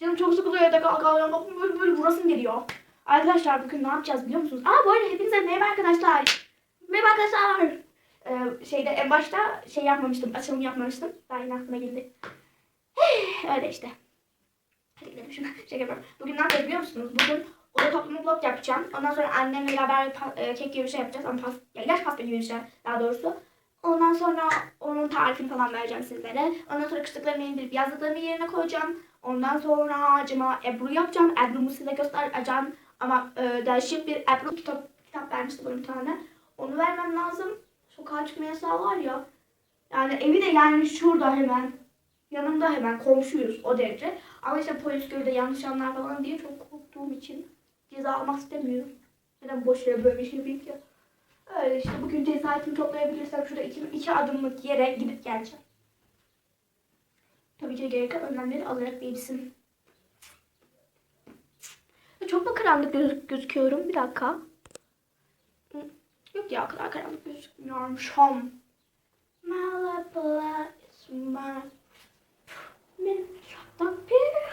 Canım çok sıkılıyor ya da kalkamıyorum. Böyle, böyle vurasım geliyor. Arkadaşlar bugün ne yapacağız biliyor musunuz? Aa bu arada hepinize merhaba arkadaşlar. Merhaba arkadaşlar. Ee, şeyde en başta şey yapmamıştım. Açılım yapmamıştım. Daha yeni aklıma geldi. Öyle işte. Hadi gidelim şuna. Şey yapıyorum. Bugün ne yapacağız biliyor musunuz? Bugün oda toplama vlog yapacağım. Ondan sonra annemle beraber e, kek gibi bir şey yapacağız. Ama pas, ya ilaç pasta gibi bir şey daha doğrusu. Ondan sonra onun tarifini falan vereceğim sizlere. Ondan sonra kışlıklarımı indirip yazdıklarımı yerine koyacağım. Ondan sonra acıma Ebru yapacağım. Ebru'mu size göstereceğim. Ama e, değişik bir Ebru kitap, kitap vermişti bana bir tane. Onu vermem lazım. Sokağa çıkma yasağı var ya. Yani evi de yani şurada hemen. Yanımda hemen komşuyuz o derece. Ama işte polis görür de yanlış anlar falan diye çok korktuğum için ceza almak istemiyorum. Neden boş yere böyle bir şey yapayım ki? Öyle işte bugün cesaretimi toplayabilirsem şurada iki, iki adımlık yere gidip geleceğim. Tabii ki gereken önlemleri alarak değilsin. Çok mu karanlık göz- gözüküyorum? Bir dakika. Yok ya kadar karanlık gözükmüyormuşum. Malabla is my min şattan bir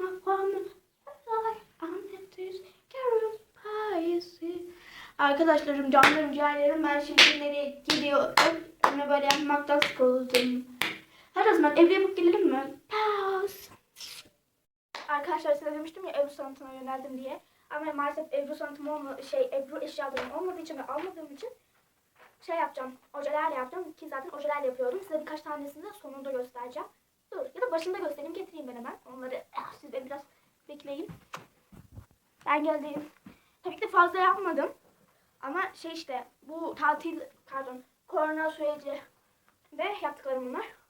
makamı Arkadaşlarım, canlarım, ciğerlerim ben şimdi nereye gidiyorum? Onu böyle yapmaktan sıkıldım. Her zaman evde yapıp gelelim mi? Pause. Arkadaşlar size demiştim ya Ebru sanatına yöneldim diye. Ama maalesef Ebru sanatım olma şey Ebru eşyalarım olmadığı için ve almadığım için şey yapacağım. Ojelerle yapacağım ki zaten ojelerle yapıyorum. Size birkaç tanesini de sonunda göstereceğim. Dur ya da başında göstereyim getireyim ben hemen. Onları ah, siz beni biraz bekleyin. Ben geldim. Tabii ki de fazla yapmadım. Ama şey işte bu tatil pardon korona süreci de yaptıklarım bunlar.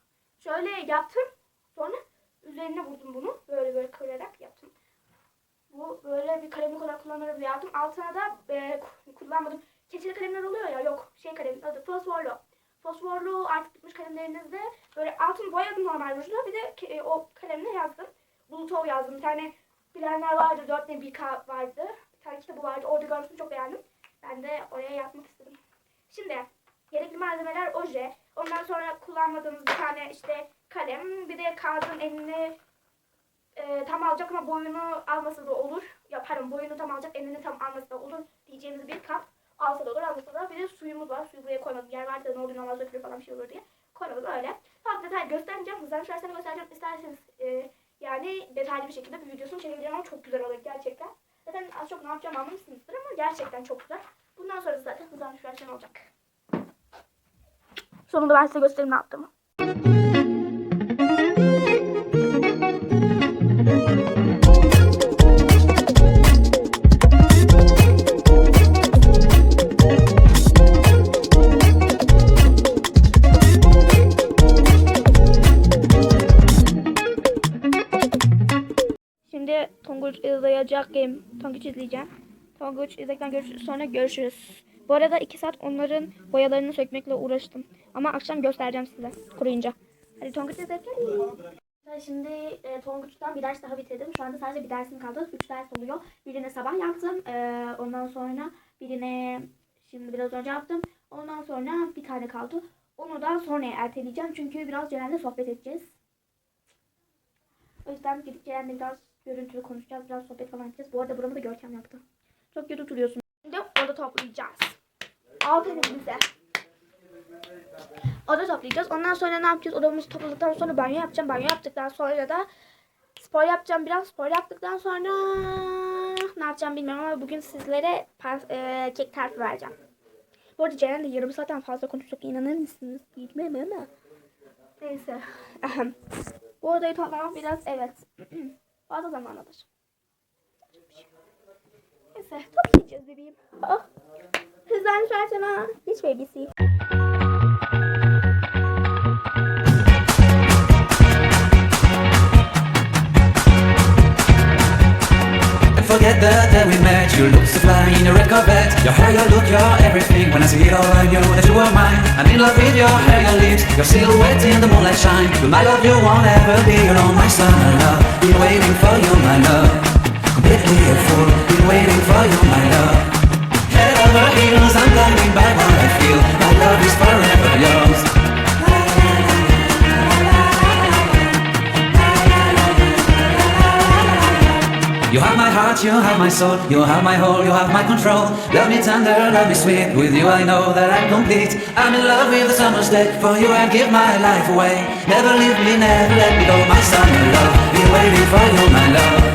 Şöyle yaptım. Sonra üzerine vurdum bunu. Böyle böyle kırarak yaptım. Bu böyle bir kalem olarak kullanırım diye yaptım. Altına da e, kullanmadım. Keçeli kalemler oluyor ya yok şey kalem adı fosforlu. Fosforlu artık bitmiş kalemlerinizde böyle altını boyadım normal rujla bir de e, o kalemle yazdım. Bulutov yazdım. Bir tane bilenler vardı. Dört ne bir K vardı. Bir tane kitabı vardı. Orada görmüştüm çok beğendim. Ben de oraya yapmak istedim. Şimdi gerekli malzemeler oje. Ondan sonra kullanmadığımız bir tane işte kalem. Bir de kağıdın elini e, tam alacak ama boyunu alması da olur. Ya pardon boyunu tam alacak elini tam alması da olur diyeceğimiz bir kap. Alsa da olur almasa da. Bir de suyumuz var. Suyu buraya koymadım. Yer vardı da ne olur olmaz dökülür falan bir şey olur diye. Koymadım öyle. Fazla detay göstermeyeceğim. Hızlarını şöyle göstereceğim. İsterseniz e, yani detaylı bir şekilde bir videosunu çekebilirim ama çok güzel olur gerçekten. Zaten az çok ne yapacağım anlamışsınızdır ama gerçekten çok güzel. Bundan sonra zaten hızlanmış versiyon olacak. Sonunda ben size göstereyim ne yaptığımı. Tonguç izleyeceğim. Tonguç izleyeceğim. Tonguç izledikten görüş sonra görüşürüz. Bu arada 2 saat onların boyalarını sökmekle uğraştım. Ama akşam göstereceğim size kuruyunca. Hadi Tonguç izleyelim. Şimdi e, Tonguç'tan bir ders daha bitirdim. Şu anda sadece bir dersim kaldı. 3 ders oluyor. Birini sabah yaptım. E, ondan sonra birini şimdi biraz önce yaptım. Ondan sonra bir tane kaldı. Onu da sonraya erteleyeceğim. Çünkü biraz Ceren'le sohbet edeceğiz. O yüzden gidip Ceren'le biraz görüntülü konuşacağız. Biraz sohbet falan edeceğiz. Bu arada buramı da Görkem yaptı. Çok kötü duruyorsun. Toplayacağız. Aferin bize. Oda toplayacağız. Ondan sonra ne yapacağız? Odamızı topladıktan sonra banyo yapacağım. Banyo yaptıktan sonra da spor yapacağım. Biraz spor yaptıktan sonra ne yapacağım bilmiyorum ama bugün sizlere pas- e, kek tarifi vereceğim. Bu arada Ceren de yarım saatten fazla konuştuk. İnanır mısınız? Bilmem ama. Neyse. Bu odayı toplamak biraz evet. fazla zaman alır. Neyse toplayacağız bebeğim. Oh. Hızlanmış. Hiç BBC. And forget the day we met. You look so fly in your red Corvette. Your hair, your look, your everything. When I see it all I knew that you were mine. I'm in love with your hair, your lips. Your silhouette in the moonlight shine. To my love you won't ever be alone My summer love Been waiting for you, my love Completely a fool Been waiting for you, my love Head over heels I'm blinded by what I feel My love is forever yours You have my heart, you have my soul, you have my whole, you have my control. Love me tender, love me sweet. With you I know that I'm complete. I'm in love with the summer's day. For you I'd give my life away. Never leave me, never let me go. My summer love, be waiting for you, my love.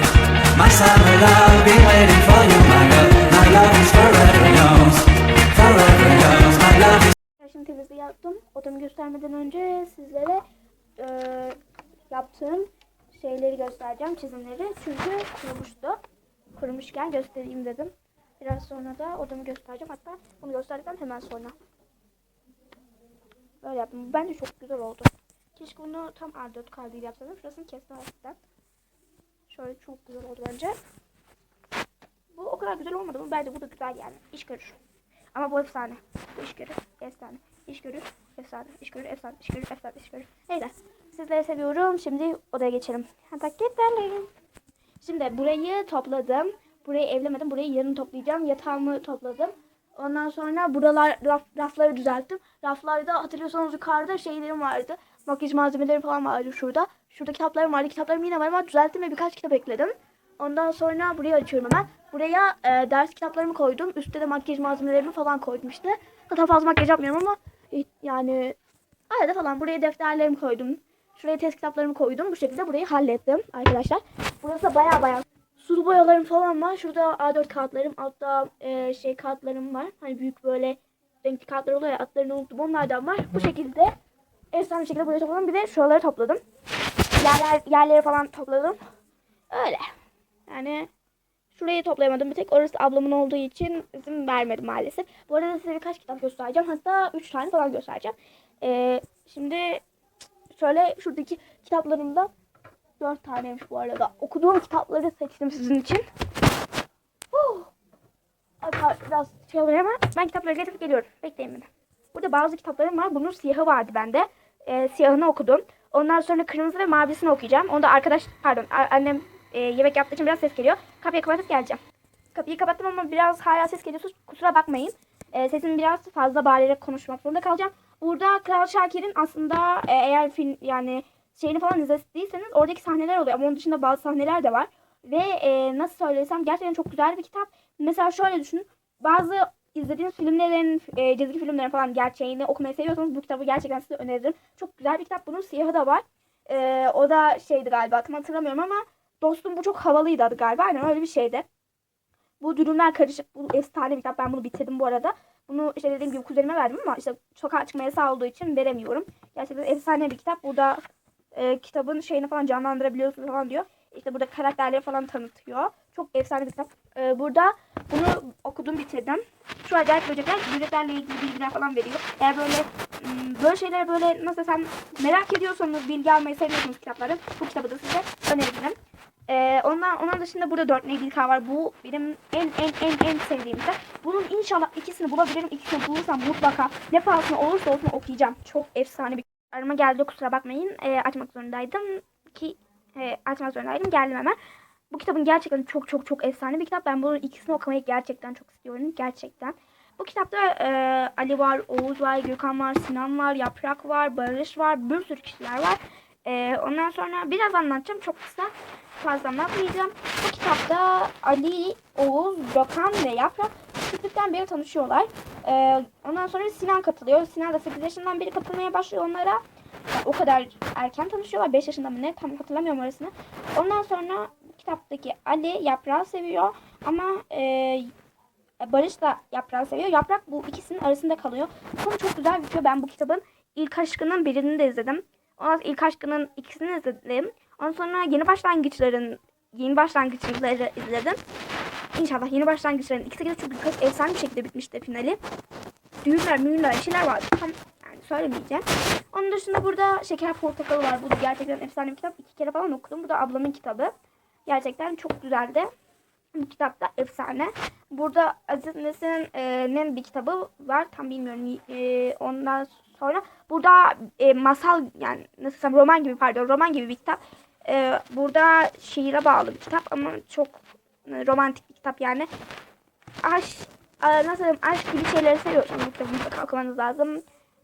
My summer love, be waiting for you, my love. My love is forever yours, forever yours. My love is. Yaptım. Odamı göstermeden önce sizlere e, yaptığım şeyleri göstereceğim, çizimleri. Çünkü kurumuştu. Kurumuşken göstereyim dedim. Biraz sonra da odamı göstereceğim. Hatta bunu gösterdikten hemen sonra. Böyle yaptım. Bence çok güzel oldu. Keşke bunu tam R4 kaldıyla yapsaydım. Şurasını kestim hafiften. Şöyle çok güzel oldu bence. Bu o kadar güzel olmadı mı? Bence bu da güzel yani. İş görür. Ama bu efsane. Bu iş görür. Efsane. İş görür. Efsane. İş görür. Efsane. İş görür. Efsane. İş görür. Neyse. Sizleri seviyorum. Şimdi odaya geçelim. Gidelim. Şimdi burayı topladım. Burayı evlemedim. Burayı yarın toplayacağım. Yatağımı topladım. Ondan sonra buralar raf, rafları düzelttim. Raflarda hatırlıyorsanız yukarıda şeylerim vardı. Makyaj malzemeleri falan vardı şurada. Şurada kitaplarım vardı. Kitaplarım yine var ama düzelttim ve birkaç kitap ekledim. Ondan sonra burayı açıyorum hemen. Buraya e, ders kitaplarımı koydum. Üstte de makyaj malzemelerimi falan koydum işte. Zaten fazla makyaj yapmıyorum ama e, yani arada falan buraya defterlerimi koydum. Şuraya test kitaplarımı koydum. Bu şekilde burayı hallettim arkadaşlar. Burası baya baya sulu boyalarım falan var. Şurada A4 kağıtlarım, altta e, şey kağıtlarım var. Hani büyük böyle renkli kağıtlar oluyor ya adlarını unuttum. Onlardan var. Bu şekilde efsane bir şekilde buraya topladım. Bir de şuraları topladım. Yerler, yerleri falan topladım. Öyle. Yani şurayı toplayamadım bir tek. Orası ablamın olduğu için izin vermedim maalesef. Bu arada size birkaç kitap göstereceğim. Hatta 3 tane falan göstereceğim. Ee, şimdi şöyle şuradaki kitaplarımda 4 taneymiş bu arada. Okuduğum kitapları seçtim sizin için. Pardon, biraz şey oluyor ama ben kitapları getirip geliyorum. Bekleyin beni. Burada bazı kitaplarım var. Bunun siyahı vardı bende. Ee, siyahını okudum. Ondan sonra kırmızı ve mavisini okuyacağım. Onu da arkadaş, pardon annem e, yemek yaptığı için biraz ses geliyor. Kapıyı kapatıp geleceğim. Kapıyı kapattım ama biraz hala ses geliyorsa kusura bakmayın. E, sesim biraz fazla bağırarak konuşmak zorunda kalacağım. Burada Kral Şakir'in aslında e, eğer film yani şeyini falan izlediyseniz oradaki sahneler oluyor. Ama onun dışında bazı sahneler de var. Ve e, nasıl söylesem gerçekten çok güzel bir kitap. Mesela şöyle düşünün. Bazı izlediğiniz filmlerin, e, çizgi filmlerin falan gerçeğini okumayı seviyorsanız bu kitabı gerçekten size öneririm. Çok güzel bir kitap. Bunun siyahı da var. E, o da şeydi galiba tam hatırlamıyorum ama Dostum bu çok havalıydı adı galiba. Aynen öyle bir şeydi. Bu dürümler karışık. Bu efsane bir kitap. Ben bunu bitirdim bu arada. Bunu işte dediğim gibi kuzenime verdim ama işte sokağa çıkma yasağı olduğu için veremiyorum. Gerçekten efsane bir kitap. Burada e, kitabın şeyini falan canlandırabiliyorsunuz falan diyor. İşte burada karakterleri falan tanıtıyor. Çok efsane bir kitap. E, burada bunu okudum bitirdim. Şu acayip böcekler böceklerle ilgili bilgiler falan veriyor. Eğer böyle m, böyle şeyler böyle nasıl desem merak ediyorsanız bilgi almayı seviyorsanız kitapları bu kitabı da size öneririm. Ee, ondan, onun dışında burada 4 ilgili var. Bu benim en en en en sevdiğim kitap. Bunun inşallah ikisini bulabilirim. İkisini bulursam mutlaka ne pahasına olursa olsun okuyacağım. Çok efsane bir arama geldi kusura bakmayın. Ee, açmak zorundaydım ki e, açmak zorundaydım. Geldim hemen. Bu kitabın gerçekten çok çok çok efsane bir kitap. Ben bunun ikisini okumayı gerçekten çok istiyorum. Gerçekten. Bu kitapta e, Ali var, Oğuz var, Gökhan var, Sinan var, Yaprak var, Barış var, bir sürü kişiler var. E, ondan sonra biraz anlatacağım çok kısa. Fazla anlatmayacağım. Bu kitapta Ali, Oğuz, Gökhan ve Yaprak küçüklükten beri tanışıyorlar. E, ondan sonra Sinan katılıyor. Sinan da 8 yaşından beri katılmaya başlıyor onlara. O kadar erken tanışıyorlar. 5 yaşında mı ne tam hatırlamıyorum orasını. Ondan sonra kitaptaki Ali Yaprağı seviyor. Ama e, Barış da Yaprağı seviyor. Yaprak bu ikisinin arasında kalıyor. Sonu çok güzel bitiyor. Ben bu kitabın ilk aşkının birini de izledim. Ondan sonra ilk aşkının ikisini izledim. Ondan sonra yeni başlangıçların yeni başlangıçları izledim. İnşallah yeni başlangıçların ikisi de çok efsane bir şekilde bitmişti finali. Düğünler, müğünler, şeyler vardı. Tam söylemeyeceğim. Onun dışında burada Şeker Portakalı var. Bu gerçekten efsane bir kitap. İki kere falan okudum. Bu da ablamın kitabı. Gerçekten çok güzeldi. Bu kitap da efsane. Burada Aziz Nesin'in bir kitabı var. Tam bilmiyorum. E, ondan sonra burada e, masal yani nasıl desem roman gibi pardon roman gibi bir kitap. E, burada şiire bağlı bir kitap ama çok e, romantik bir kitap yani. Aşk, e, nasıl diyeyim, aşk gibi şeyleri seviyorsanız mutlaka okumanız lazım.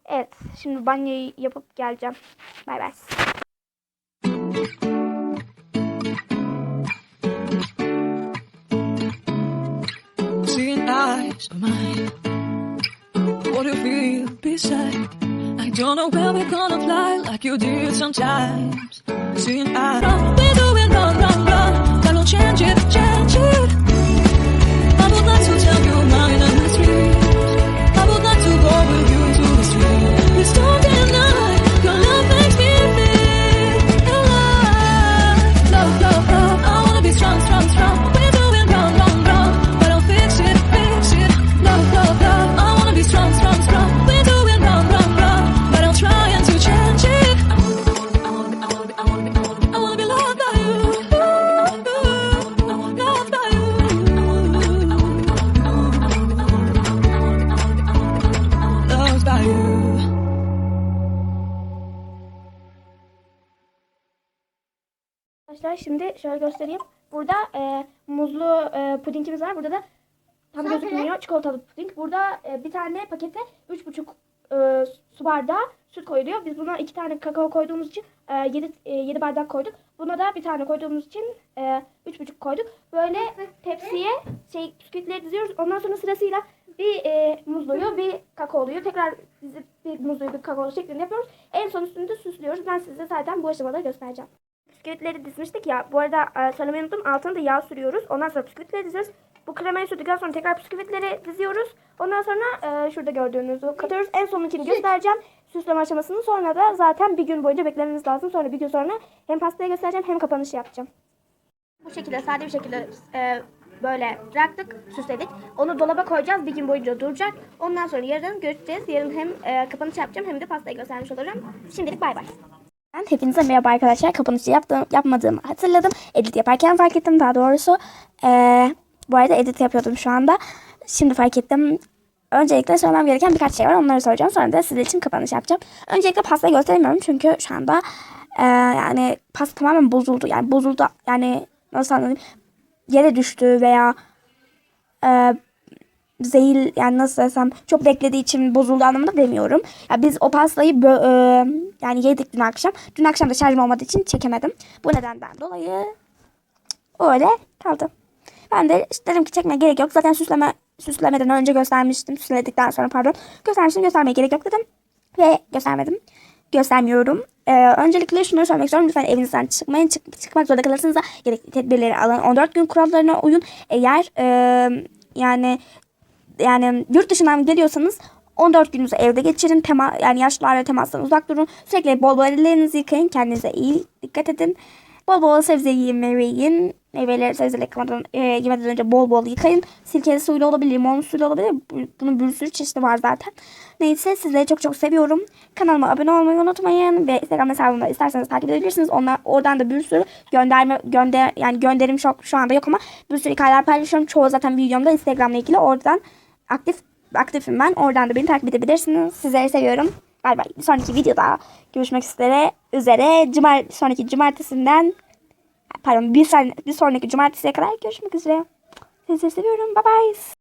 Evet şimdi banyoyu yapıp geleceğim. Bay bay. eyes of mine. What do you feel beside? I don't know where we're gonna fly like you did sometimes. Seeing eyes, we're doing wrong, wrong, wrong. That will change it, change it. Arkadaşlar şimdi şöyle göstereyim. Burada e, muzlu e, pudingimiz var. Burada da tam gözükmüyor. Çikolatalı puding. Burada e, bir tane pakete 3,5 e, su bardağı süt koyuluyor. Biz buna 2 tane kakao koyduğumuz için e, 7, e, 7 bardak koyduk. Buna da bir tane koyduğumuz için e, 3,5 koyduk. Böyle tepsiye şey bisküvileri diziyoruz. Ondan sonra sırasıyla bir e, muzluyu, bir kakaoluyu tekrar dizip bir muzluyu, bir kakaolu şeklinde yapıyoruz. En son üstünü de süslüyoruz. Ben size zaten bu aşamaları göstereceğim. Bisküvitleri dizmiştik ya. Bu arada e, söylemeyi unuttum. Altına da yağ sürüyoruz. Ondan sonra bisküvitleri diziyoruz. Bu kremayı sürdükten sonra tekrar bisküvitleri diziyoruz. Ondan sonra e, şurada gördüğünüz o katıyoruz. En sonunkini göstereceğim. Süsleme aşamasını. Sonra da zaten bir gün boyunca beklememiz lazım. Sonra bir gün sonra hem pastayı göstereceğim hem kapanışı yapacağım. Bu şekilde sade bir şekilde e, böyle bıraktık, süsledik. Onu dolaba koyacağız. Bir gün boyunca duracak. Ondan sonra yarın göreceğiz. Yarın hem e, kapanış yapacağım hem de pastayı göstermiş olacağım. Şimdilik bay bay. Hepinize merhaba arkadaşlar. Kapanışı yaptım, yapmadığımı hatırladım. Edit yaparken fark ettim daha doğrusu. Ee, bu arada edit yapıyordum şu anda. Şimdi fark ettim. Öncelikle söylemem gereken birkaç şey var. Onları söyleyeceğim. Sonra da sizler için kapanış yapacağım. Öncelikle pastayı gösteremiyorum. Çünkü şu anda e, yani pasta tamamen bozuldu. Yani bozuldu. Yani nasıl anlatayım? Yere düştü veya e, zehir yani nasıl desem çok beklediği için bozuldu anlamında demiyorum. Ya biz o pastayı bö- e, yani yedik dün akşam. Dün akşam da şarjım olmadığı için çekemedim. Bu nedenden dolayı öyle kaldı. Ben de işte dedim ki çekmeye gerek yok. Zaten süsleme süslemeden önce göstermiştim. Süsledikten sonra pardon. Göstermiştim göstermeye gerek yok dedim. Ve göstermedim. Göstermiyorum. Ee, öncelikle şunu söylemek istiyorum. Lütfen evinizden çıkmayın. Çık, çıkmak zorunda kalırsanız da gerekli tedbirleri alın. 14 gün kurallarına uyun. Eğer e, yani yani yurt dışından geliyorsanız 14 gününüzü evde geçirin. Tema, yani yaşlılarla temastan uzak durun. Sürekli bol bol ellerinizi yıkayın. Kendinize iyi dikkat edin. Bol bol sebze yiyin, meyve yiyin. Meyveleri sebzeleri yıkamadan, e, yemeden önce bol bol yıkayın. Sirkeli suyla olabilir, limonlu suyla olabilir. Bu- Bunun bir sürü çeşidi var zaten. Neyse sizleri çok çok seviyorum. Kanalıma abone olmayı unutmayın. Ve Instagram hesabımda isterseniz takip edebilirsiniz. Onlar, oradan da bir sürü gönderme, gönder, yani gönderim çok şu anda yok ama bir sürü hikayeler paylaşıyorum. Çoğu zaten videomda Instagram'la ilgili. Oradan aktif aktifim ben. Oradan da beni takip edebilirsiniz. Sizleri seviyorum. Bay bay. Sonraki videoda görüşmek üzere. Üzere. Cumar sonraki cumartesinden pardon bir, bir sonraki cumartesiye kadar görüşmek üzere. Sizi seviyorum. Bye bye.